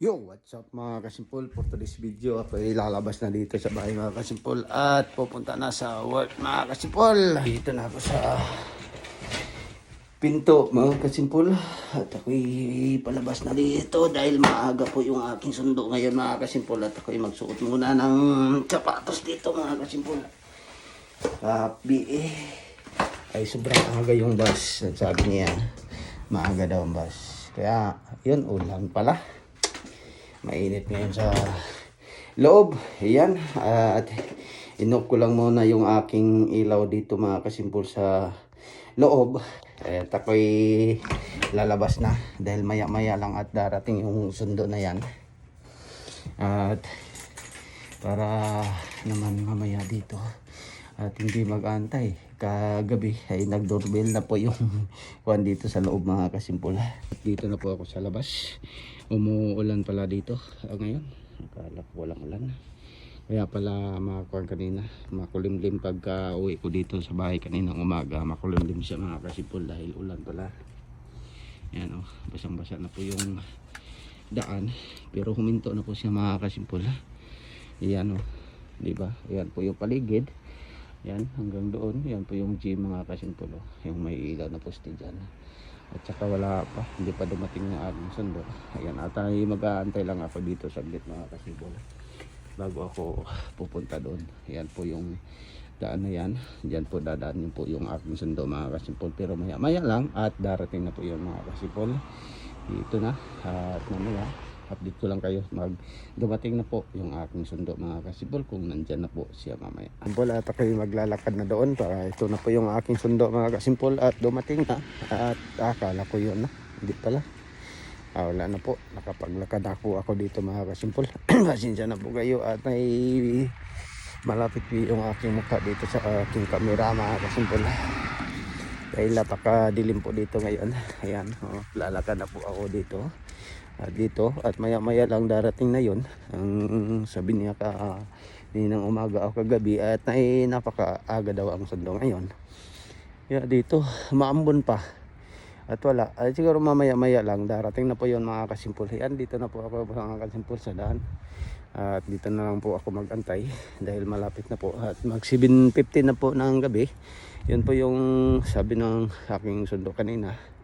Yo, what's up mga kasimpol? For today's video, ako ay lalabas na dito sa bahay mga kasimpol at pupunta na sa work mga kasimpol. Dito na ako sa pinto mga kasimpol at ako ay palabas na dito dahil maaga po yung aking sundo ngayon mga kasimpol at ako ay magsuot muna ng sapatos dito mga kasimpol. Happy eh. Ay sobrang aga yung bus. Sabi niya, maaga daw ang bus. Kaya, yun, ulan pala mainit ngayon sa loob. Ayan. At inok ko lang muna yung aking ilaw dito mga kasimpol sa loob. At ako'y lalabas na dahil maya maya lang at darating yung sundo na yan. At para naman mamaya dito at hindi mag-antay. Kagabi ay nag-doorbell na po yung kuwan dito sa loob mga kasimpol. Dito na po ako sa labas. Umuulan pala dito ah, ngayon. Akala ko walang ulan. Kaya pala mga kuwan kanina, makulimlim pagka uwi ko dito sa bahay kanina umaga. Makulimlim siya mga kasimpol dahil ulan pala. Yan oh, basang-basa na po yung daan. Pero huminto na po siya mga kasimpol. Yan oh, di ba? Yan po yung paligid. Yan, hanggang doon. Yan po yung gym mga kasimpulo. Yung may ilaw na poste dyan. At saka wala pa. Hindi pa dumating ng ating sundo. Ayan, at ay mag-aantay lang ako dito saglit mga kasimpulo. Bago ako pupunta doon. Yan po yung daan na yan. Diyan po dadaan yun po yung aking sundo mga kasimpol. Pero maya maya lang at darating na po yung mga kasimpol. Dito na. At mamaya update ko lang kayo. Mag dumating na po yung aking sundo mga kasibol kung nandyan na po siya mamaya. Ambol at ako maglalakad na doon para ito na po yung aking sundo mga kasimpol at dumating na. At akala ko yun na. Hindi pala. Ah, wala na po. Nakapaglakad ako ako dito mga kasimpol pasensya na po kayo at ay malapit po yung aking mukha dito sa aking kamera mga kasimpol dahil napakadilim po dito ngayon. Ayan oh, lalakad na po ako dito at dito. At maya maya lang darating na yon ang sabi niya ka uh, ninang umaga o kagabi. At ay napakaaga daw ang sundo ngayon. Yeah, dito maambon pa. At wala. At siguro mamaya maya lang darating na po yon mga kasimpul yan dito na po ako mga kasimpul sa daan. At dito na lang po ako magantay dahil malapit na po. At mag 7.15 na po ng gabi. Yun po yung sabi ng aking sundo kanina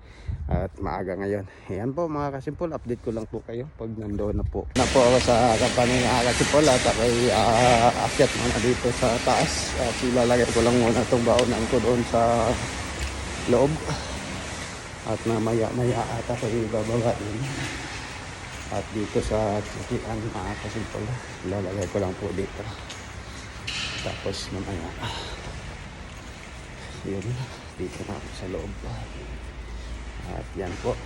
at maaga ngayon. Ayan po mga kasimpol, update ko lang po kayo pag nandoon na po. Na po ako sa kampanya ng kasimpol at ako'y uh, akyat muna dito sa taas at ilalagay ko lang muna itong baonan ko doon sa loob. At mamaya maya at ako'y bababa din. At dito sa tikian mga kasimpol, ilalagay ko lang po dito. Tapos mamaya, yun, dito na sa loob. At yan po.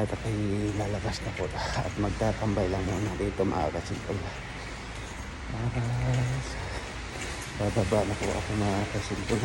At ako'y lalabas na po. At magtatambay lang muna dito mga kasimpol. Para bababa na po ako mga kasimpol.